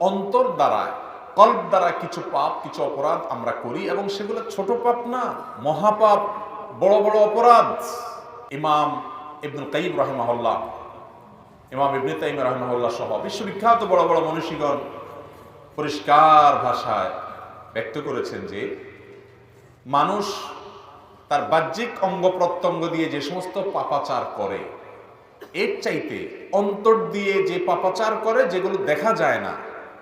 অন্তর দ্বারা কল্প দ্বারা কিছু পাপ, কিছু অপরাধ আমরা করি এবং সেগুলো ছোট পাপ না, মহাপাপ, বড় বড় অপরাধ। ইমাম ইবনুল কাইম রহমাহুল্লাহ, ইমাম ইবনে তাইম রহমাহুল্লাহ সহ বিশ্ববিখ্যাত বড় বড় মনীষীগণ পরিষ্কার ভাষায় ব্যক্ত করেছেন যে, মানুষ তার বাহ্যিক অঙ্গ প্রত্যঙ্গ দিয়ে যে সমস্ত পাপাচার করে, এর চাইতে অন্তর দিয়ে যে পাপাচার করে, যেগুলো দেখা যায় না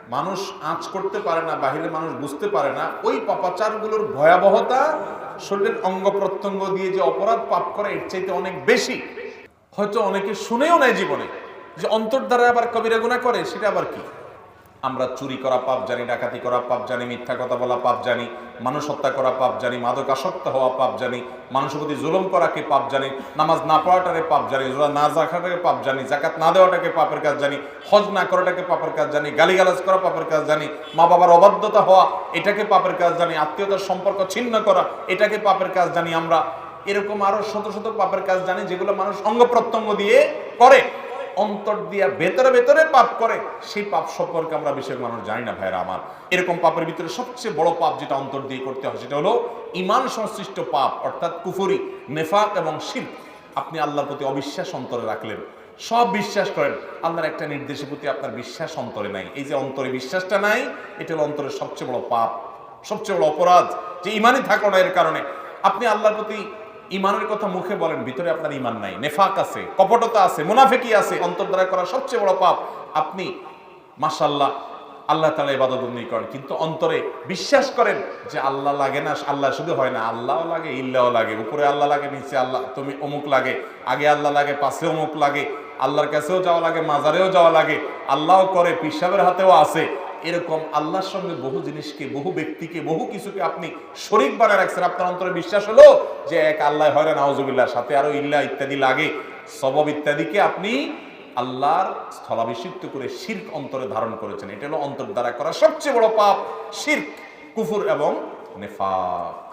মানুষ আঁচ করতে পারে না, বাহিরে মানুষ বুঝতে পারে না, ওই পাপাচারগুলোর ভয়াবহতা শরীরের অঙ্গ প্রত্যঙ্গ দিয়ে যে অপরাধ পাপ করে, এর চাইতে অনেক বেশি। হয়তো অনেকে শুনেও নেয় জীবনে যে অন্তর দ্বারা আবার কবিরা গুণা করে, সেটা আবার কি? আমরা চুরি করা পাপ জানি, ডাকাতি করা পাপ জানি, মিথ্যা কথা বলা পাপ জানি, মানুষ হত্যা করা পাপ জানি মাদক আসক্ত হওয়া পাপ জানি, মানুষের প্রতি জুলুম করাকে পাপ জানি, নামাজ না পড়াটাকে পাপ জানি, রোজা না রাখাটাকে পাপ জানি জাকাত না দেওয়াটাকে পাপের কাজ জানি, হজ না করাটাকে পাপের কাজ জানি, গালিগালাজ করা পাপের কাজ জানি মা বাবার অবাধ্যতা হওয়া, এটাকে পাপের কাজ জানি, আত্মীয়তার সম্পর্ক ছিন্ন করা, এটাকে পাপের কাজ জানি আমরা। এরকম আরও শত শত পাপের কাজ জানি, যেগুলো মানুষ অঙ্গ প্রত্যঙ্গ দিয়ে করে। অন্তর দিয়া ভেতরে ভেতরে পাপ করে, সেই পাপ সম্পর্কে আমরা বেশিরভাগ মানুষ জানি না ভাইরা আমার। এরকম পাপের ভিতরে সবচেয়ে বড় পাপ যেটা অন্তর দিয়ে করতে হয় সেটা হলো ইমান সংশ্লিষ্ট পাপ, অর্থাৎ কুফুরি, নেফাক এবং শিল্প আপনি আল্লাহর প্রতি অবিশ্বাস অন্তরে রাখলেন। সব বিশ্বাস করেন, আল্লাহর একটা নির্দেশের প্রতি আপনার বিশ্বাস অন্তরে নাই। এই যে অন্তরে বিশ্বাসটা নাই, এটা হলো অন্তরের সবচেয়ে বড় পাপ, সবচেয়ে বড় অপরাধ। যে ইমানই থাকল না এর কারণে। আপনি আল্লাহর প্রতি ইমানের কথা মুখে বলেন, ভিতরে আপনার ইমান নাই। নেফাক আছে, কপটতা আছে, মুনাফিকি আছে অন্তর দ্বারা করা সবচেয়ে বড় পাপ। আপনি মাশাল্লাহ আল্লাহ তালা ইবাদতবন্দি করেন, কিন্তু অন্তরে বিশ্বাস করেন যে আল্লাহ লাগে না, আল্লাহ শুধু হয় না, আল্লাহও লাগে ইল্লাও লাগে, উপরে আল্লাহ লাগে, নিচে আল্লাহ, তুমি অমুক লাগে, আগে আল্লাহ লাগে, পাশে অমুক লাগে, আল্লাহর কাছেও যাওয়া লাগে, মাজারেও যাওয়া লাগে, আল্লাহও করে, পিসাবের হাতেও আছে এরকম আল্লাহর সঙ্গে বহু জিনিসকে, বহু ব্যক্তিকে, বহু কিছুকে আপনি শরিক বানায় রাখছেন। আপনার অন্তরে বিশ্বাস হলো যে এক আল্লাহ হয় নাওজুবিল্লার সাথে আরও ইল্লা ইত্যাদি লাগে, সবব ইত্যাদিকে আপনি আল্লাহর স্থলাভিষিক্ত করে শির্ক অন্তরে ধারণ করেছেন। এটা হলো অন্তর দ্বারা করা সবচেয়ে বড় পাপ, শির্ক, কুফুর এবং নেফাক।